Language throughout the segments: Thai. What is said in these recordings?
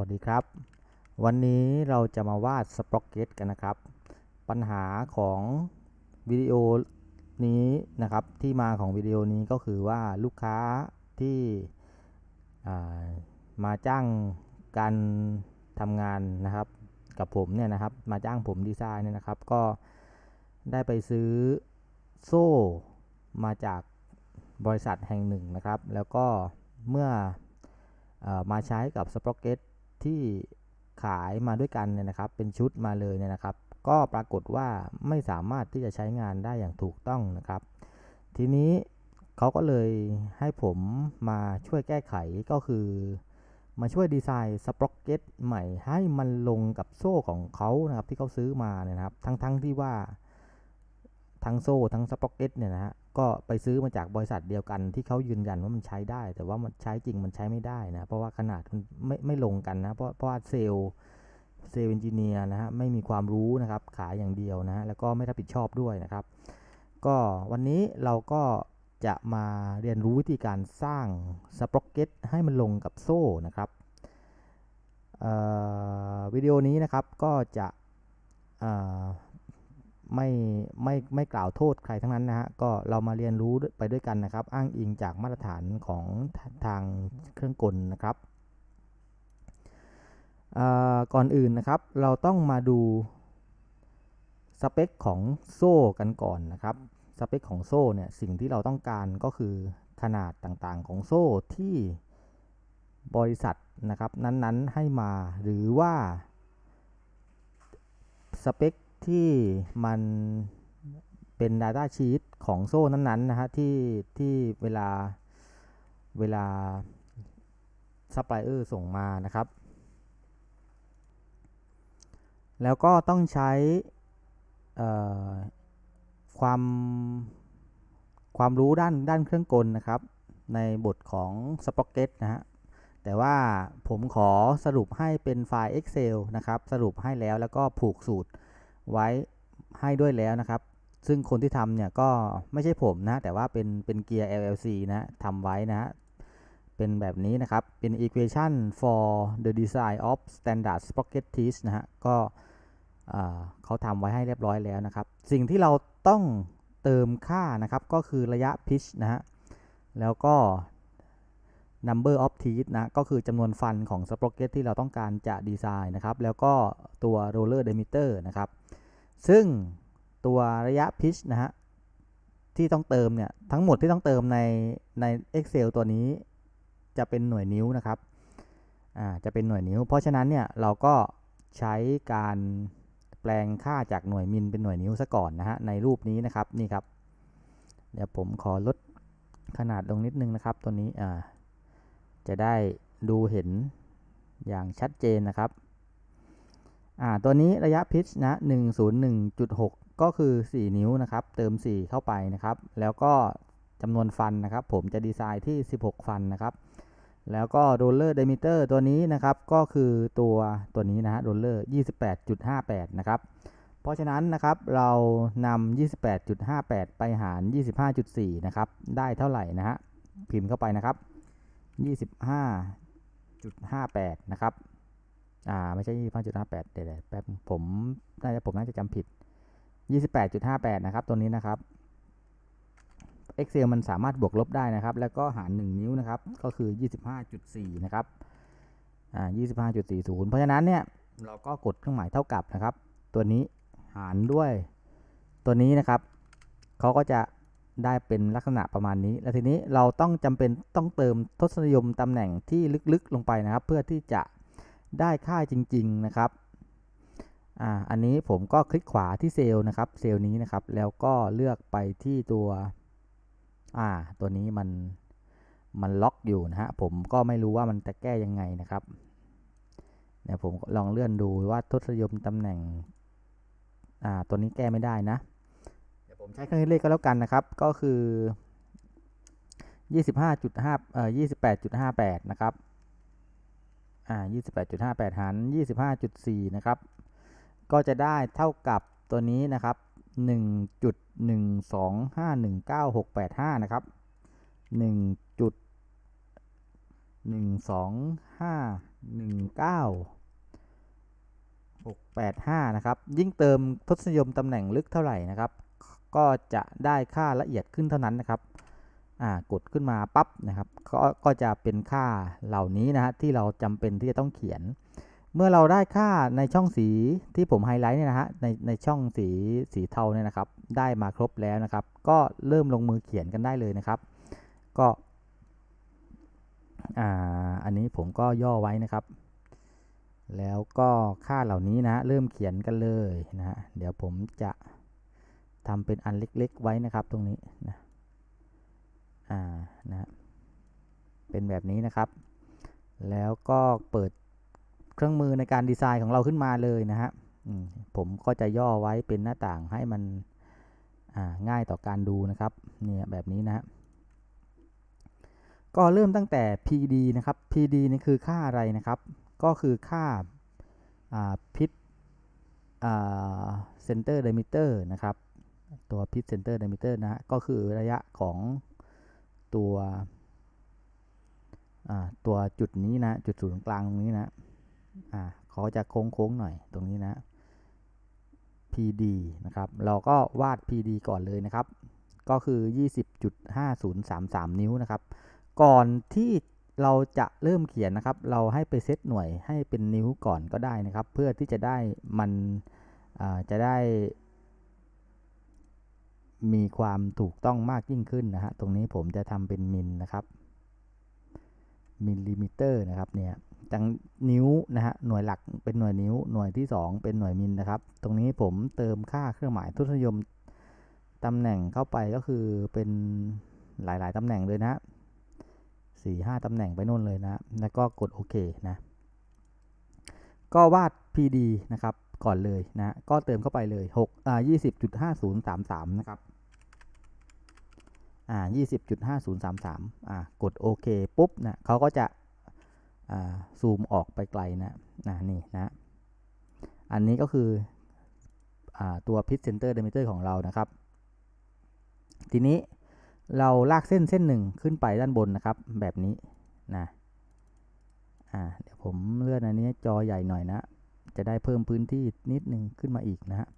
วัสดีครับ วันนี้เราจะมาวาดสปร็อกเก็ตกันนะครับ ปัญหาของวิดีโอนี้นะครับที่มาของวิดีโอนี้ก็คือว่าลูกค้าที่ามาจ้างการทำงานนะครับ กับผมเนี่ยนะครับ มาจ้างผมดีไซน์เนี่ยนะครับ ก็ได้ไปซื้อโซ่มาจากบริษัทแห่งหนึ่งนะครับ แล้วก็เมื่อออมาใช้กับสปรอกเก็ต ที่ขายมาด้วยกันเนี่ยนะครับ เป็นชุดมาเลยเนี่ยนะครับ ก็ปรากฏว่าไม่สามารถที่จะใช้งานได้อย่างถูกต้องนะครับ ทีนี้เขาก็เลยให้ผมมาช่วยแก้ไขก็คือ มาช่วยดีไซน์สปร็อกเก็ตใหม่ให้มันลงกับโซ่ของเขานะครับที่เขาซื้อมาเนี่ยนะครับ ทั้งๆทที่ว่า ทั้งโซ่ทั้งสปร็อกเก็ตเนี่ยนะฮะก็ไปซื้อมาจากบริษัทเดียวกันที่เขายืนยันว่ามันใช้ได้ แต่ว่ามันใช้จริงมันใช้ไม่ได้นะ เพราะว่าขนาดมันไม่ไม่ลงกันนะ เพราะเพราะว่าเซลล์เซลล์เอนจิเนียร์นะฮะไม่มีความรู้นะครับขายอย่างเดียวนะ แล้วก็ไม่รับผิดชอบด้วยนะครับ ก็วันนี้เราก็จะมาเรียนรู้วิธีการสร้างสปร็อกเก็ตให้มันลงกับโซ่นะครับวิดีโอนี้นะครับก็จะ ไม่ไม่ไม่กล่าวโทษใครทั้งนั้นนะฮะก็เรามาเรียนรู้ไปด้วยกันนะครับ อ้างอิงจากมาตรฐานของทางเครื่องกลนะครับก่อนอื่นนะครับ เราต้องมาดูสเปคของโซ่กันก่อนนะครับสเปคของโซ่เนี่ยสิ่งที่เราต้องการก็คือขนาดต่างๆของโซ่ที่บริษัทนะครับนั้นๆให้มาหรือว่าสเปค ที่มันเป็น Data Sheet ของโซ่นั้นๆนะฮะที่ที่เวลาเวลาซัพพลายเออร์ส่งมานะครับ แล้วก็ต้องใช้ความความรู้ด้านด้านเครื่องกลนะครับ ในบทของ Sprocket นะฮะแต่ว่าผมขอสรุปให้เป็นไฟล์ Excel นะครับ สรุปให้แล้วแล้วก็ผูกสูตร ไว้ให้ด้วยแล้วนะครับ ซึ่งคนที่ทำเนี่ยก็ไม่ใช่ผมนะ แต่ว่าเป็นเป็นเกียร์ LLC นะทำไว้นะ เป็นแบบนี้นะครับ เป็น equation for the design of standard sprocket teeth นะฮะ ก็เขาทำไว้ให้เรียบร้อยแล้วนะครับ สิ่งที่เราต้องเติมค่านะครับ ก็คือระยะ pitch นะฮะ แล้วก็ number of teeth นะ ก็คือจำนวนฟันของ sprocket ที่เราต้องการจะดีไซน์นะครับ แล้วก็ตัว roller diameter นะครับ ซึ่งตัวระยะ pitch นะฮะ ที่ต้องเติมเนี่ย ทั้งหมดที่ต้องเติมในใน Excel ตัวนี้จะเป็นหน่วยนิ้วนะครับ อ่า จะเป็นหน่วยนิ้ว เพราะฉะนั้นเนี่ย เราก็ใช้การแปลงค่าจากหน่วยมิลเป็นหน่วยนิ้วซะก่อนนะฮะ ในรูปนี้นะครับ นี่ครับ เดี๋ยวผมขอลดขนาดลงนิดนึงนะครับ ตัวนี้ อ่า จะได้ดูเห็นอย่างชัดเจนนะครับ อ่า ตัวนี้ระยะพิชนะ 101.6 ก็คือ 4 นิ้วนะครับ เติม 4 เข้าไปนะครับ แล้วก็จำนวนฟันนะครับ ผมจะดีไซน์ที่ 16 ฟันนะครับ แล้วก็โรลเลอร์เดมิเตอร์ตัวนี้นะครับ ก็คือตัวตัวนี้นะฮะโรลเลอร์ 28.58 นะครับ เพราะฉะนั้นนะครับเรานำ28.58 ไปหาร 25.4 นะครับ ได้เท่าไหร่นะฮะ พิมพ์เข้าไปนะครับ 25.58 นะครับ อ่า ไม่ใช่ 25.58 เดี๋ยวแป๊บผมน่าจะผมน่าจะจำผิด 28.58 นะครับ ตัวนี้นะครับ Excel มันสามารถบวกลบได้นะครับ แล้วก็หาร 1 นิ้วนะครับ ก็คือ 25.4 นะครับ อ่า 25.40 เพราะฉะนั้นเนี่ย เราก็กดเครื่องหมายเท่ากับนะครับ ตัวนี้หารด้วย ตัวนี้นะครับ เขาก็จะ ได้เป็นลักษณะประมาณนี้ แล้วทีนี้เราต้องจำเป็นต้องเติมทศนิยมตำแหน่งที่ลึกๆลงไปนะครับ เพื่อที่จะได้ค่าจริง ๆนะครับอ่าอันนี้ผมก็คลิกขวาที่เซลล์นะครับ เซลล์นี้นะครับ แล้วก็เลือกไปที่ตัวอ่าตัวนี้มันมันล็อกอยู่นะฮะผมก็ไม่รู้ว่ามันจะแก้ยังไงนะครับเดี๋ยผมลองเลื่อนดูว่าทศนิยมตำแหน่งอ่าตัวนี้แก้ไม่ได้นะ ผมใช้เครื่องคิดเลขก็แล้วกันนะครับ ก็คือ 25.5เอ่อ28.58 นะครับ อ่า 28.58 หาร 25.4 นะครับ ก็จะได้เท่ากับตัวนี้นะครับ1.1251985นะครับ 1.1251985 685 นะครับ ยิ่งเติมทศนิยมตำแหน่งลึกเท่าไหร่นะครับ ก็จะได้ค่าละเอียดขึ้นเท่านั้นนะครับอ่ากดขึ้นมาปั๊บนะครับก็ก็จะเป็นค่าเหล่านี้นะฮะที่เราจำเป็นที่จะต้องเขียน เมื่อเราได้ค่าในช่องสีที่ผมไฮไลท์เนี่ยนะฮะในในช่องสีสีเทาเนี่ยนะครับ ได้มาครบแล้วนะครับ ก็เริ่มลงมือเขียนกันได้เลยนะครับ ก็อ่าอันนี้ผมก็ย่อไว้นะครับ แล้วก็ค่าเหล่านี้นะเริ่มเขียนกันเลยนะฮะเดี๋ยวผมจะ ทำเป็นอันเล็กๆไว้นะครับตรงนี้นะอ่านะเป็นแบบนี้นะครับ แล้วก็เปิดเครื่องมือในการดีไซน์ของเราขึ้นมาเลยนะฮะผมก็จะย่อไว้เป็นหน้าต่างให้มันง่ายต่อการดูนะครับเนี่ยแบบนี้นะก็เริ่มตั้งแต่ PD นะครับ PD นี่คือค่าอะไรนะครับ ก็คือค่าพิษเซนเตอร์เดมิเตอร์นะครับ ตัวพิษเซนเตอร์เดมิเตอร์นะฮะก็คือระยะของตัวตัวจุดนี้นะ จุดศูนย์กลางตรงนี้นะอ่าเขาจะโค้งๆหน่อยตรงนี้นะ PD นะครับ เราก็วาด PD ก่อนเลยนะครับ ก็คือ 20.5033 นิ้วนะครับ ก่อนที่เราจะเริ่มเขียนนะครับ เราให้ไปเซตหน่วยให้เป็นนิ้วก่อนก็ได้นะครับ เพื่อที่จะได้มันจะได้ มีความถูกต้องมากยิ่งขึ้นนะฮะ ตรงนี้ผมจะทำเป็นมิลนะครับมิลลิมิเตอร์นะครับเนี่ยจังนิ้วนะฮะหน่วยหลักเป็นหน่วยนิ้วหน่วยที่ 2 เป็นหน่วยมิลนะครับ ตรงนี้ผมเติมค่าเครื่องหมายทศนิยมตำแหน่งเข้าไปก็คือเป็นหลาย ๆตำแหน่งเลยนะสี่ห้าตำแหน่งไปนู่นเลยนะ แล้วก็กดโอเคนะ ก็วาด PD นะครับ ก่อนเลยนะ ก็เติมเข้าไปเลย6อ่า20.5033นะครับ อ่า20.5033อ่ากดโอเคปุ๊บนะเขาก็จะอ่าซูมออกไปไกลนะนะนี่นะ อันนี้ก็คืออ่าตัวพิษเซนเตอร์เดมิเตอร์ของเรานะครับ ทีนี้เราลากเส้นเส้นหนึ่งขึ้นไปด้านบนนะครับ แบบนี้นะ อ่า เดี๋ยวผมเลื่อนอันนี้จอใหญ่หน่อยนะ จะได้เพิ่มพื้นที่นิดหนึ่งขึ้นมาอีกนะฮะ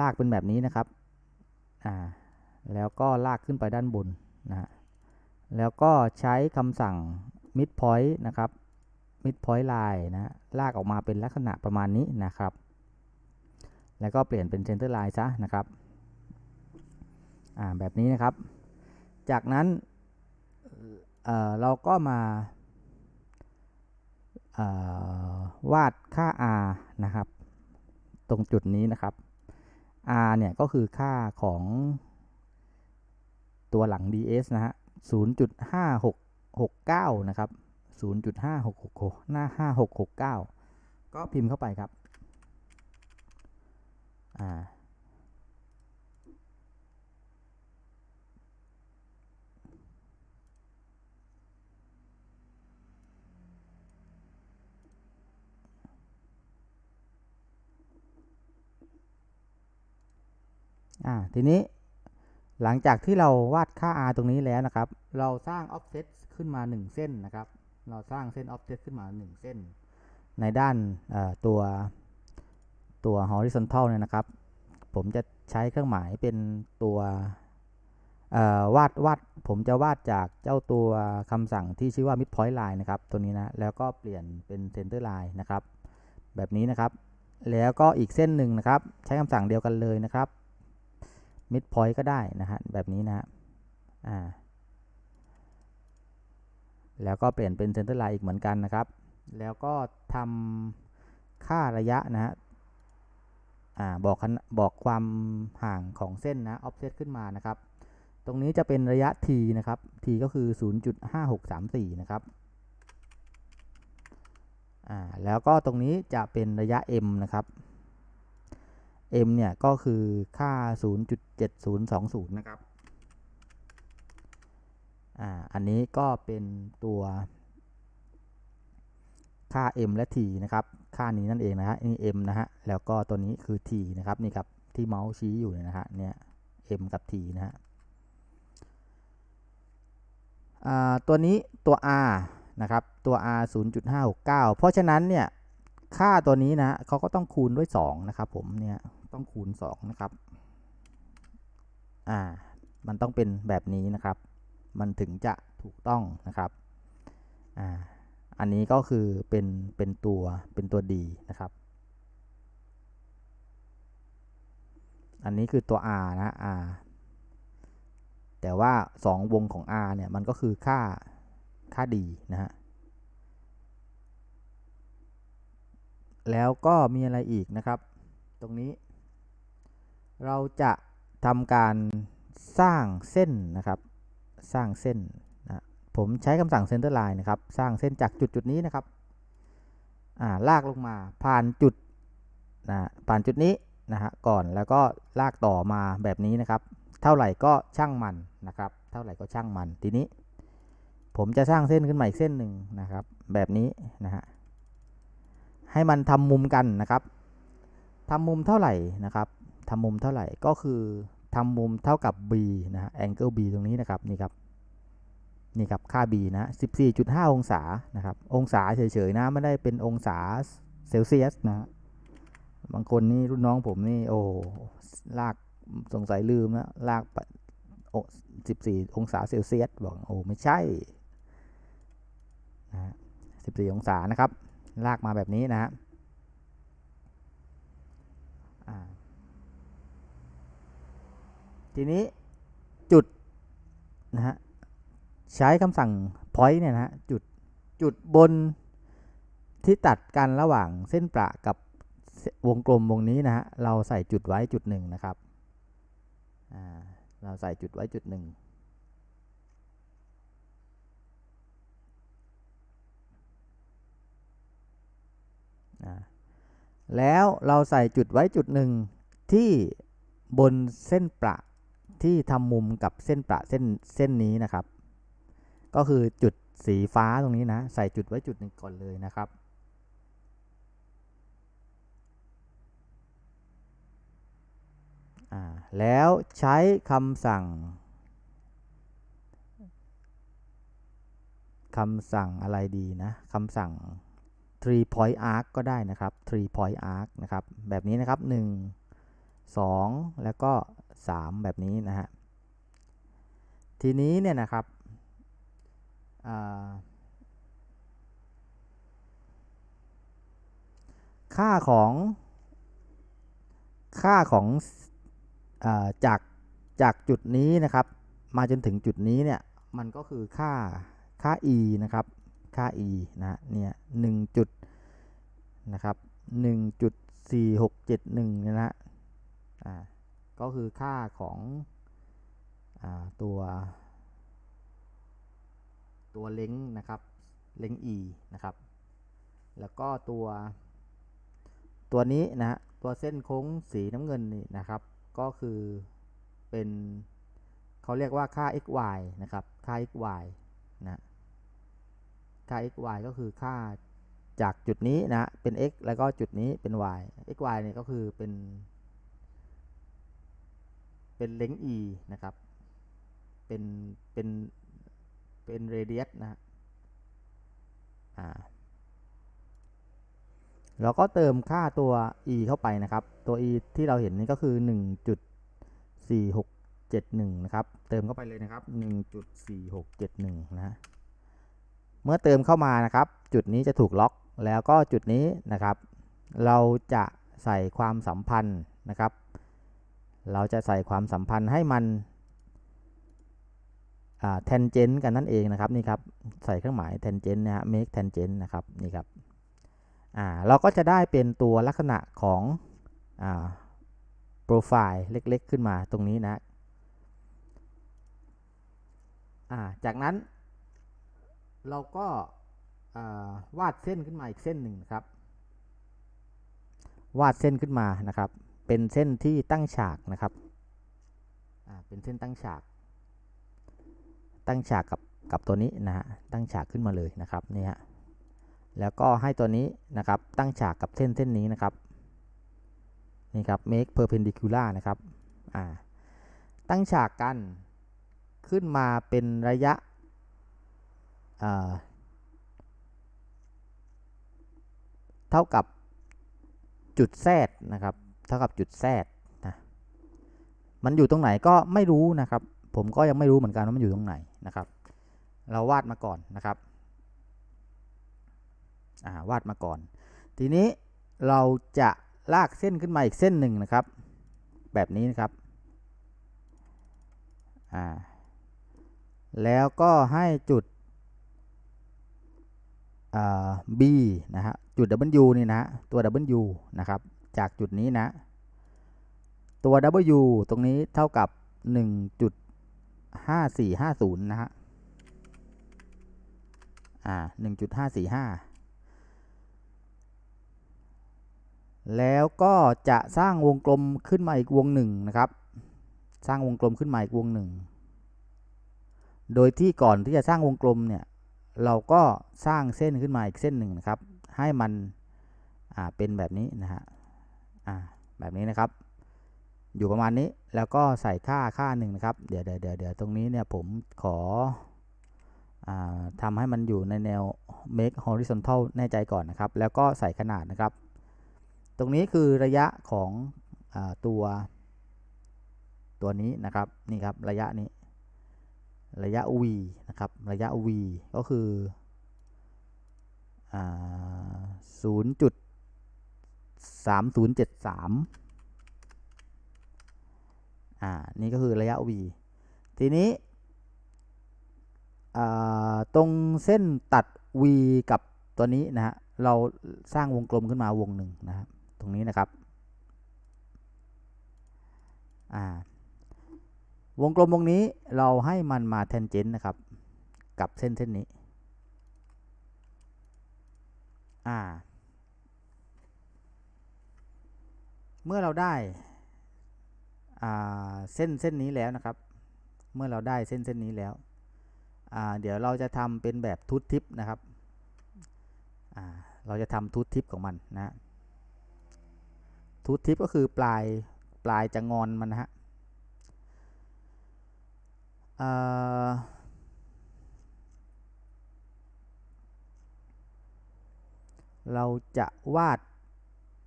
ลากเป็นแบบนี้นะครับอ่าแล้วก็ลากขึ้นไปด้านบนนะฮะแล้วก็ใช้คำสั่ง mid point นะครับ mid point line นะลากออกมาเป็นลักษณะประมาณนี้นะครับ แล้วก็เปลี่ยนเป็น center line ซะนะครับอ่าแบบนี้นะครับ จากนั้นเเราก็มา วาดค่า r นะครับ ตรงจุดนี้นะครับ r เนี่ยก็คือค่าของตัวหลัง ds นะฮะ 0.5669 นะครับ 0.5666หน้า 5669 ก็พิมพ์เข้าไปครับ อ่า อ่าทีนี้หลังจากที่เราวาดค่า r ตรงนี้แล้วนะครับ เราสร้าง offset ขึ้นมา 1 เส้นนะครับ เราสร้างเส้น offset ขึ้นมา 1 เส้น ในด้านตัวตัว horizontal เนี่ยนะครับ ผมจะใช้เครื่องหมายเป็นตัววาดวาดผมจะวาดจากเจ้าตัวคำสั่งที่ชื่อว่า midpoint line นะครับ ตัวนี้นะ แล้วก็เปลี่ยนเป็น center line นะครับ แบบนี้นะครับ แล้วก็อีกเส้นหนึ่งนะครับ ใช้คำสั่งเดียวกันเลยนะครับ มิดพอยต์ก็ได้นะฮะแบบนี้นะฮะอ่าแล้วก็เปลี่ยนเป็นเซนเตอร์ไลน์อีกเหมือนกันนะครับ แล้วก็ทำค่าระยะนะฮะอ่าบอกบอกความห่างของเส้นนะออฟเซตขึ้นมานะครับ ตรงนี้จะเป็นระยะ t นะครับ t ก็คือ 0.5634 นะครับอ่าแล้วก็ตรงนี้จะเป็นระยะ m นะครับ m เนี่ย ก็คือค่า 0.7020 นะครับ อ่า อันนี้ก็เป็นตัวค่า m และ t นะครับ ค่านี้นั่นเองนะฮะนี่ m นะฮะ แล้วก็ตัวนี้คือ t นะครับ นี่ครับ ที่เมาส์ชี้อยู่นะฮะ เนี่ย m กับ t นะฮะตัวนี้ตัว r นะครับ ตัว r 0.569 เพราะฉะนั้นเนี่ยค่าตัวนี้นะเขาก็ต้องคูณด้วย 2 นะครับผมเนี่ย ต้องคูณ 2 นะครับ อ่า มันต้องเป็นแบบนี้นะครับ มันถึงจะถูกต้องนะครับ อ่า อันนี้ก็คือเป็น เป็นตัว เป็นตัวดีนะครับ อันนี้คือตัว r นะ r แต่ว่า 2 วงของ r เนี่ย มันก็คือค่า ค่าดีนะฮะแล้วก็มีอะไรอีกนะครับ ตรงนี้ เราจะทำการสร้างเส้นนะครับ สร้างเส้นนะผมใช้คำสั่ง center line นะครับ สร้างเส้นจากจุดจุดนี้นะครับอ่าลากลงมาผ่านจุดนะผ่านจุดนี้นะฮะก่อนแล้วก็ลากต่อมาแบบนี้นะครับ เท่าไหร่ก็ช่างมันนะครับ เท่าไหร่ก็ช่างมันทีนี้ ผมจะสร้างเส้นขึ้นมาอีกเส้นหนึ่งนะครับ แบบนี้นะฮะให้มันทำมุมกันนะครับทำมุมเท่าไหร่นะครับ ทำมุมเท่าไหร่ก็คือทำมุมเท่ากับ b นะฮะ angle b ตรงนี้นะครับนี่ครับนี่ครับค่า b นะ 14.5 องศานะครับ องศาเฉยๆนะไม่ได้เป็นองศาเซลเซียสนะ บางคนนี่รุ่นน้องผมนี่โอ้ลากสงสัยลืมนะลากโอ้14 องศาเซลเซียสบอกโอ้ไม่ใช่นะ14 องศานะครับ ลากมาแบบนี้นะฮะ ทีนี้จุดนะฮะใช้คำสั่ง point เนี่ยนะฮะจุดจุดบนที่ตัดกันระหว่างเส้นประกับวงกลมวงนี้นะฮะเราใส่จุดไว้จุดหนึ่งนะครับเราใส่จุดไว้จุดหนึ่งแล้วเราใส่จุดไว้จุดหนึ่งที่บนเส้นประ ที่ทำมุมกับเส้นประเส้นเส้นนี้นะครับ ก็คือจุดสีฟ้าตรงนี้นะ ใส่จุดไว้จุดหนึ่งก่อนเลยนะครับแล้วใช้คำสั่งคำสั่งอะไรดีนะคำสั่ง three point arc ก็ได้นะครับ three point arc นะครับ แบบนี้นะครับ 1 2 แล้วก็ 3 แบบนี้นะฮะ ทีนี้เนี่ยนะครับค่าของค่าของอจากจากจุดนี้นะครับ มาจนถึงจุดนี้เนี่ยมันก็คือค่าค่า e นะครับ ค่า e นะเนี่ยหนึ่งจุดนะครับหนึ่งจุดสี่หกเจ็ดหนึ่งนะฮะ อ่าก็คือค่าของอ่าตัว ตัวเล้งนะครับเล้ง e นะครับ แล้วก็ตัว ตัวนี้นะฮะตัวเส้นโค้งสีน้ำเงินนี่นะครับ ก็คือเป็นเขาเรียกว่าค่า xy นะครับ ค่า xy นะค่า xy ก็คือค่าจากจุดนี้นะเป็น x แล้วก็จุดนี้เป็น y xy เนี่ยก็คือเป็น เป็นเลง e นะครับ เป็น เป็น เป็นเรเดียสนะอ่าเราก็เติมค่าตัว e เข้าไปนะครับ ตัว e ที่เราเห็นนี่ก็คือ 1.4671 นะครับ เติมเข้าไปเลยนะครับ 1.4671 นะ เมื่อเติมเข้ามานะครับ จุดนี้จะถูกล็อก แล้วก็จุดนี้นะครับ เราจะใส่ความสัมพันธ์นะครับ เราจะใส่ความสัมพันธ์ให้มันแทนเจนกันนั่นเองนะครับนี่ครับใส่เครื่องหมายแทนเจนนะฮะ make tangent นะครับนี่ครับอ่าเราก็จะได้เป็นตัวลักษณะของอ่าโปรไฟล์เล็กๆ ขึ้นมาตรงนี้นะอ่าจากนั้น เราก็วาดเส้นขึ้นมาอีกเส้นหนึ่งครับ วาดเส้นขึ้นมานะครับ เป็นเส้นที่ตั้งฉากนะครับ เป็นเส้นตั้งฉาก ตั้งฉากกับกับตัวนี้นะฮะ ตั้งฉากขึ้นมาเลยนะครับนี่ฮะ แล้วก็ให้ตัวนี้นะครับ ตั้งฉากกับเส้นเส้นนี้นะครับ นี่ครับ make perpendicular นะครับ อ่า ตั้งฉากกันขึ้นมาเป็นระยะเท่ากับจุดแซดนะครับ เท่ากับจุดแซดนะมันอยู่ตรงไหนก็ไม่รู้นะครับ ผมก็ยังไม่รู้เหมือนกันว่ามันอยู่ตรงไหนนะครับ เราวาดมาก่อนนะครับาวาดมาก่อน ทีนี้เราจะลากเส้นขึ้นมาอีกเส้นหนึ่งนะครับ แบบนี้นะครับแล้วก็ให้จุด B นะฮะ จุด W นี่นะ ตัว W นะครับ จากจุดนี้นะ ตัว W ตรงนี้เท่ากับ 1.5450 นะฮะ อ่า 1.545 แล้วก็จะสร้างวงกลมขึ้นมาอีกวงหนึ่งนะครับ สร้างวงกลมขึ้นมาอีกวงหนึ่ง โดยที่ก่อนที่จะสร้างวงกลมเนี่ย เราก็สร้างเส้นขึ้นมาอีกเส้นหนึ่งนะครับ ให้มัน อ่า เป็นแบบนี้นะฮะ แบบนี้นะครับ อยู่ประมาณนี้แล้วก็ใส่ค่าค่าหนึ่งนะครับเดี๋ยวเดี๋ยวเดี๋ยวตรงนี้เนี่ยผมขออทำให้มันอยู่ในแนว make horizontal แน่ใจก่อนนะครับ แล้วก็ใส่ขนาดนะครับ ตรงนี้คือระยะของอตัว ตัวนี้นะครับนี่ครับระยะนี้ระยะ v นะครับ ระยะ v ก็คือศูนย์จุด สามศูนย์เจ็ดสามอ่า นี่ก็คือระยะ v ทีนี้ตรงเส้นตัด v กับตัวนี้นะฮะ เราสร้างวงกลมขึ้นมาวงหนึ่งนะครับตรงนี้นะครับ อ่า วงกลมวงนี้เราให้มันมาแทนเจนต์นะครับ กับเส้นเส้นนี้ อ่า เมื่อเราได้เส้นเส้นนี้แล้วนะครับ เมื่อเราได้เส้นเส้นนี้แล้ว เดี๋ยวเราจะทำเป็นแบบทุตทิปนะครับเราจะทำทุตทิปของมันนะทุตทิปก็คือปลายปลายจะงอนมันนะฮะเราจะวาด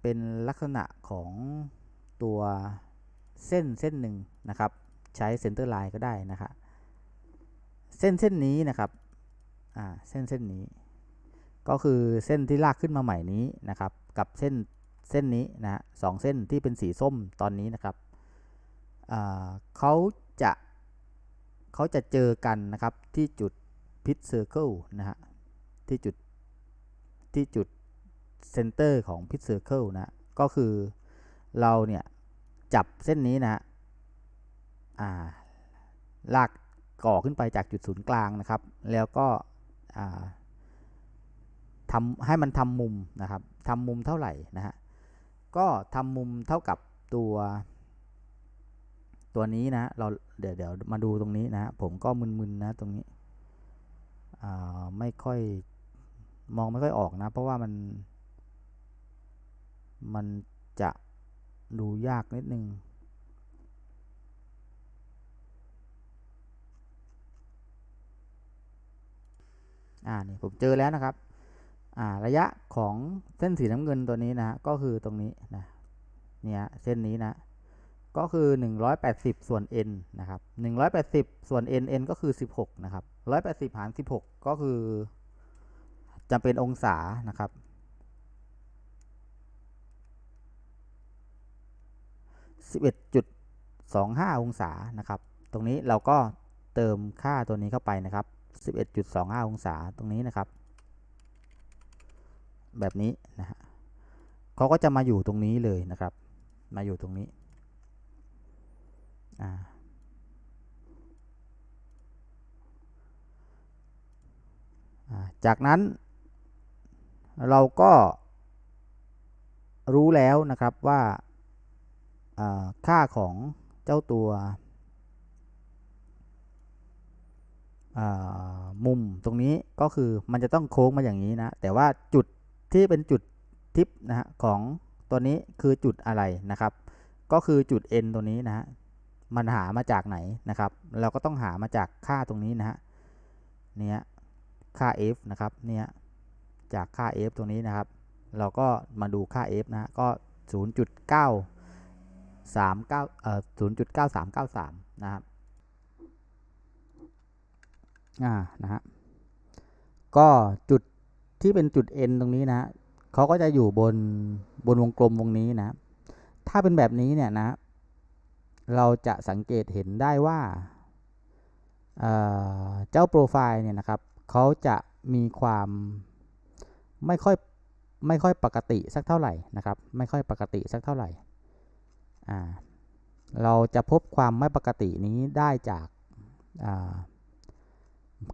เป็นลักษณะของตัวเส้นเส้นหนึ่งนะครับ ใช้เซนเตอร์ไลน์ก็ได้นะครับเส้นเส้นนี้นะครับอ่าเส้นเส้นนี้ ก็คือเส้นที่ลากขึ้นมาใหม่นี้นะครับ กับเส้นเส้นนี้นะสองเส้นที่เป็นสีส้มตอนนี้นะครับเขาจะเขาจะเจอกันนะครับที่จุดพิทเซอร์เคิลนะฮะที่จุดที่จุด เซนเตอร์ของพิทเซอร์เคิลนะก็คือเราเนี่ยจับเส้นนี้นะฮะลากก่อขึ้นไปจากจุดศูนย์กลางนะครับ แล้วก็ทำให้มันทำมุมนะครับทำมุมเท่าไหร่นะฮะก็ทำมุมเท่ากับตัว ตัวนี้นะเราเดี๋ยวเดี๋ยวมาดูตรงนี้นะผมก็มึนๆนะตรงนี้ไม่ค่อยมองไม่ค่อยออกนะ เพราะว่ามัน มันจะดูยากนิดนึงอ่านี่ผมเจอแล้วนะครับอ่าระยะของเส้นสีน้ำเงินตัวนี้นะ ก็คือตรงนี้นะเนี่ยเส้นนี้นะก็คือ 180 ส่วน n นะครับ 180 ส่วน n n ก็คือ 16 นะครับ 180 หาร 16 ก็คือจะเป็นองศานะครับ 11.25 องศานะครับ ตรงนี้เราก็เติมค่าตัวนี้เข้าไปนะครับ 11.25 องศาตรงนี้นะครับ แบบนี้นะฮะเขาก็จะมาอยู่ตรงนี้เลยนะครับ มาอยู่ตรงนี้จากนั้นเราก็รู้แล้วนะครับว่า ค่าของเจ้าตัวมุมตรงนี้ก็คือมันจะต้องโค้งมาอย่างนี้นะ แต่ว่าจุดที่เป็นจุดทิปนะฮะของตัวนี้คือจุดอะไรนะครับ ก็คือจุด n ตัวนี้นะฮะมันหามาจากไหนนะครับ เราก็ต้องหามาจากค่าตรงนี้นะฮะเนี่ยค่า f นะครับเนี่ยจากค่า f ตรงนี้นะครับ เราก็มาดูค่า f นะก็ 0.9 39เอ่อ0.9393 นะครับ อ่า นะฮะ ก็จุดที่เป็นจุด n ตรงนี้นะ เขาก็จะอยู่บนบนวงกลมวงนี้นะ ถ้าเป็นแบบนี้เนี่ยนะ เราจะสังเกตเห็นได้ว่า เจ้าโปรไฟล์เนี่ยนะครับ เขาจะมีความไม่ค่อยไม่ค่อยปกติสักเท่าไหร่นะครับ ไม่ค่อยปกติสักเท่าไหร่ เราจะพบความไม่ปกตินี้ได้จาก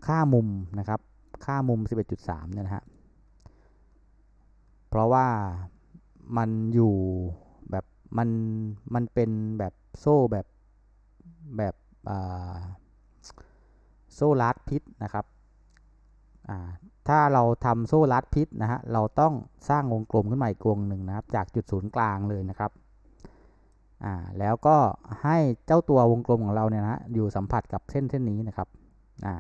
ค่ามุมนะครับ ค่ามุม 11.3 เนี่ยนะฮะ เพราะว่ามันอยู่แบบมันมันเป็นแบบโซ่แบบแบบโซ่ลัดพิษนะครับ ถ้าเราทำโซ่ลัดพิษนะฮะ เราต้องสร้างวงกลมขึ้นมาอีกวงหนึ่งนะครับ จากจุดศูนย์กลางเลยนะครับ อ่าแล้วก็ให้เจ้าตัววงกลมของเราเนี่ยนะอยู่สัมผัสกับเส้นเส้นนี้นะครับอ่า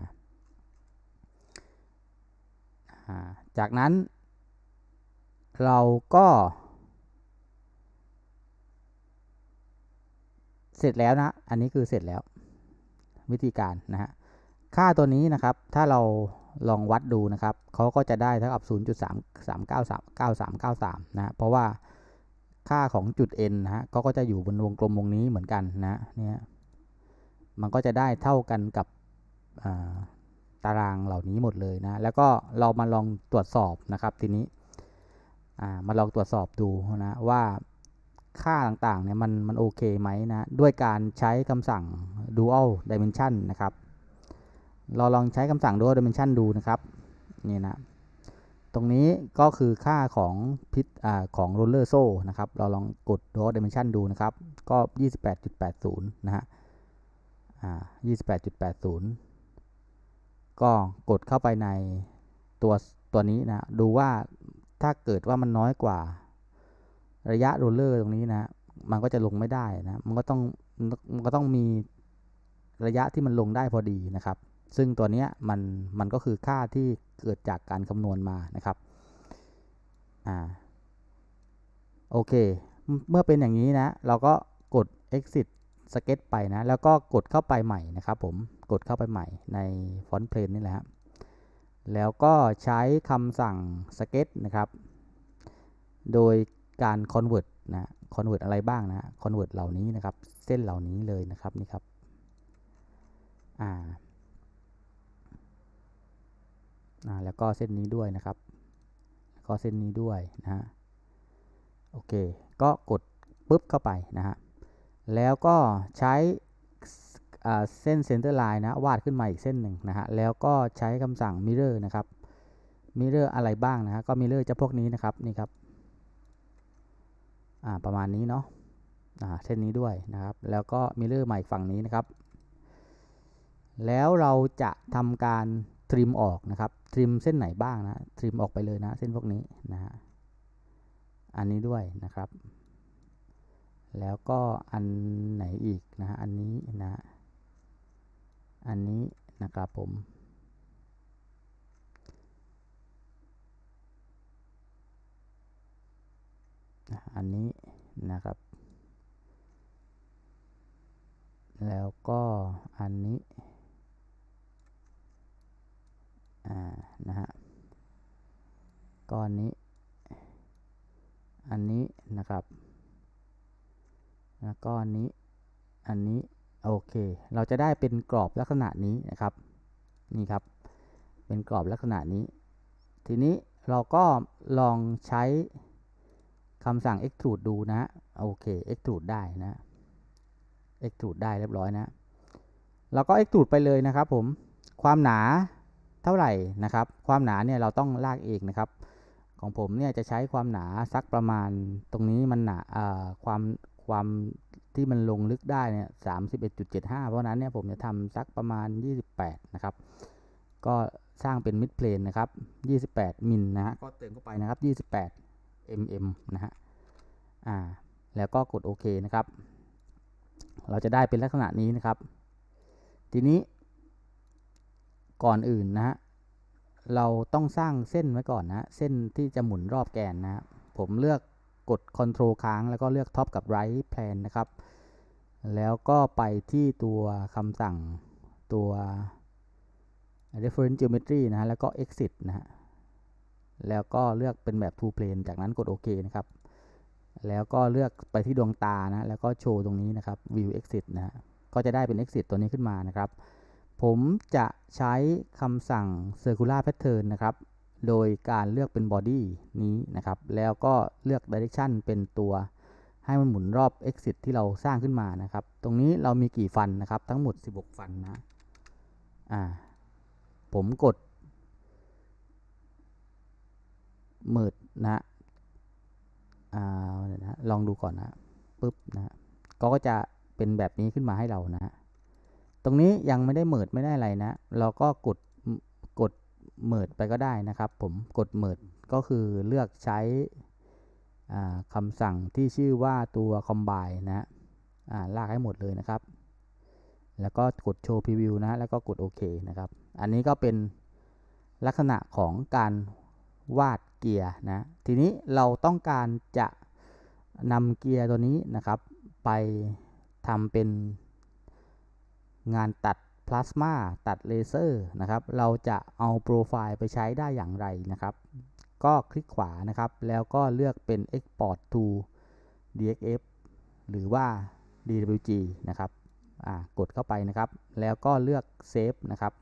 จากนั้น เราก็ เสร็จแล้วนะ อันนี้คือเสร็จแล้ว วิธีการนะฮะค่าตัวนี้นะครับ ถ้าเราลองวัดดูนะครับเขาก็จะได้เท่ากับ 0.3399393 นะ เพราะว่า ค่าของจุด n นะฮะก็ก็จะอยู่บนวงกลมวงนี้เหมือนกันนะเนี่ยมันก็จะได้เท่ากันกับตารางเหล่านี้หมดเลยนะ แล้วก็เรามาลองตรวจสอบนะครับทีนี้มาลองตรวจสอบดูนะว่าค่าต่างๆเนี่ยมันมันโอเคไหมนะด้วยการใช้คำสั่ง dual dimension นะครับ เราลองใช้คำสั่ง dual dimension ดูนะครับนี่นะ ตรงนี้ก็คือค่าของพิษอของโรลเลอร์โซ่นะครับ เราลองกด dual dimension ดูนะครับ ก็ 28.80 นะฮะอ่า28.80 ก็กดเข้าไปในตัวตัวนี้นะ ดูว่าถ้าเกิดว่ามันน้อยกว่าระยะโรลเลอร์ตรงนี้นะ มันก็จะลงไม่ได้นะ มันก็ต้อง มันก็ต้องมีระยะที่มันลงได้พอดีนะครับ ซึ่งตัวนี้มันมันก็คือค่าที่เกิดจากการคำนวณมานะครับอ่าโอเค เมื่อเป็นอย่างนี้นะ เราก็กด exit sketch ไปนะ แล้วก็กดเข้าไปใหม่นะครับผมกดเข้าไปใหม่ในฟอนต์เพลนนี่แหละครับแล้วก็ใช้คำสั่ง sketch นะครับ โดยการ convert นะ convert อะไรบ้างนะ convert เหล่านี้นะครับ เส้นเหล่านี้เลยนะครับนี่ครับอ่า แล้วก็เส้นนี้ด้วยนะครับก็เส้นนี้ด้วยนะฮะโอเค ก็กดปุ๊บเข้าไปนะฮะแล้วก็ใช้เส้นเซนเตอร์ไลน์นะวาดขึ้นมาอีกเส้นหนึ่งนะฮะแล้วก็ใช้คำสั่ง mirror นะครับ mirror อะไรบ้างนะฮะก็ mirror จะพวกนี้นะครับนี่ครับประมาณนี้เนาะเส้นนี้ด้วยนะครับ แล้วก็มิเลอร์ใหม่ฝั่งนี้นะครับ แล้วเราจะทำการ ทริมออกนะครับ ทริมเส้นไหนบ้างนะ ทริมออกไปเลยนะ เส้นพวกนี้นะฮะ อันนี้ด้วยนะครับ แล้วก็อันไหนอีกนะฮะอันนี้นะ อันนี้นะครับผม อันนี้นะครับ แล้วก็อันนี้ อ่านะฮะก้อนนี้ อันนี้นะครับแล้วก็อันนี้ อันนี้โอเค เราจะได้เป็นกรอบลักษณะนี้นะครับ นี่ครับ เป็นกรอบลักษณะนี้ ทีนี้เราก็ลองใช้คำสั่ง extrude ดูนะ โอเค extrude ได้นะ extrude ได้เรียบร้อยนะ เราก็ extrude ไปเลยนะครับผม ความหนา เท่าไหร่นะครับ ความหนาเนี่ยเราต้องลากเองนะครับ ของผมเนี่ยจะใช้ความหนาสักประมาณตรงนี้มันหนาความความที่มันลงลึกได้เนี่ยสามสิบเอ็ดจุดเจ็ดห้าเพราะนั้นเนี่ยผมจะทำสักประมาณยี่สิบแปดนะครับ ก็สร้างเป็นมิดเพลนนะครับยี่สิบแปดมิลนะฮะ ก็เติมเข้าไปนะครับยี่สิบแปด mm นะฮะ อ่า แล้วก็กดโอเคนะครับ เราจะได้เป็นลักษณะนี้นะครับ ทีนี้ ก่อนอื่นนะฮะเราต้องสร้างเส้นไว้ก่อนนะ เส้นที่จะหมุนรอบแกนนะผมเลือกกด Ctrl ค้างแล้วก็เลือก Top กับ Right Plan นะครับ แล้วก็ไปที่ตัวคำสั่งตัว reference geometry นะฮะแล้วก็ exit นะฮะแล้วก็เลือกเป็นแบบ two plane จากนั้นกดโอเคนะครับ แล้วก็เลือกไปที่ดวงตานะ แล้วก็โชว์ตรงนี้นะครับ view exit นะฮะก็จะได้เป็น exit ตัวนี้ขึ้นมานะครับ ผมจะใช้คำสั่ง circular pattern นะครับ โดยการเลือกเป็น body นี้นะครับ แล้วก็เลือก direction เป็นตัว ให้มันหมุนรอบ exit ที่เราสร้างขึ้นมานะครับ ตรงนี้เรามีกี่ฟันนะครับ ทั้งหมด 16 ฟันนะ อ่า ผมกดเมิดนะอ่านะ ลองดูก่อนนะ ปึ๊บนะ ก็จะเป็นแบบนี้ขึ้นมาให้เรานะฮะ รงนี้ยังไม่ได้เมิดไม่ได้อะไรนะ เราก็กดกดเมิดไปก็ได้นะครับ ผมกดเมิดก็คือเลือกใช้คำสั่งที่ชื่อว่าตัว combine นะลากให้หมดเลยนะครับ แล้วก็กดโชว์พรีวิวนะ แล้วก็กดโอเคนะครับ อันนี้ก็เป็นลักษณะของการวาดเกียร์นะ ทีนี้เราต้องการจะนำเกียร์ตัวนี้นะครับ ไปทำเป็น งานตัดพลาสมาตัดเลเซอร์นะครับ เราจะเอาโปรไฟล์ไปใช้ได้อย่างไรนะครับ ก็คลิกขวานะครับ แล้วก็เลือกเป็น Export to DXF หรือว่า DWG นะครับกดเข้าไปนะครับ แล้วก็เลือกเซฟนะครับ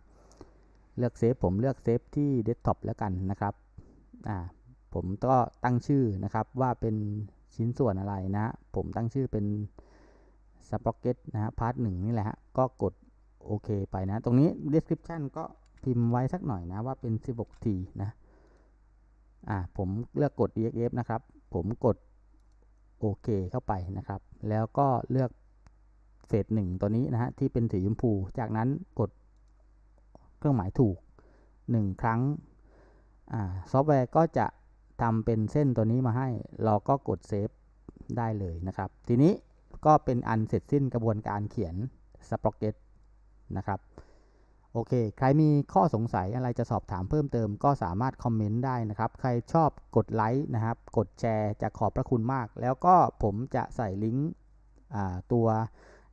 เลือกเซฟผมเลือกเซฟที่เดสก์ท็อปแล้วกันนะครับ ผมก็ตั้งชื่อนะครับว่าเป็นชิ้นส่วนอะไรนะ ผมตั้งชื่อเป็น s p r o c k e t นะฮะพาร์ทหนึ่งนี่แหละฮะก็กดโอเคไปนะ ตรงนี้ description ก็พิมพ์ไว้สักหน่อยนะว่าเป็น 16T นะอ่าผมเลือกกด EXF นะครับ ผมกดโอเคเข้าไปนะครับ แล้วก็เลือกเฟสหนึ่งตัวนี้นะฮะที่เป็นสีชมพู จากนั้นกดเครื่องหมายถูก 1 ครั้งอ่าซอฟต์แวร์ก็จะทำเป็นเส้นตัวนี้มาให้ เราก็กดเซฟได้เลยนะครับ ทีนี้ ก็เป็นอันเสร็จสิ้นกระบวนการเขียนสป r อกเก็ตนะครับ โอเค ใครมีข้อสงสัยอะไรจะสอบถามเพิ่มเติมก็สามารถคอมเมนต์ได้นะครับ ใครชอบกดไลค์นะครับ กดแชร์จะขอบพระคุณมาก แล้วก็ผมจะใส่ลิงก์ตัว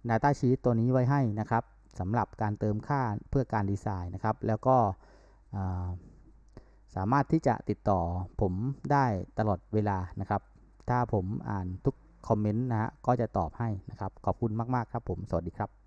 Data Sheet ตัวนี้ไว้ให้นะครับสำหรับการเติมค่าเพื่อการดีไซน์นะครับ แล้วก็สามารถที่จะติดต่อผมได้ตลอดเวลานะครับ ถ้าผมอ่านทุก คอมเมนต์นะฮะก็จะตอบให้นะครับ ขอบคุณมาก ๆ ครับผม สวัสดีครับ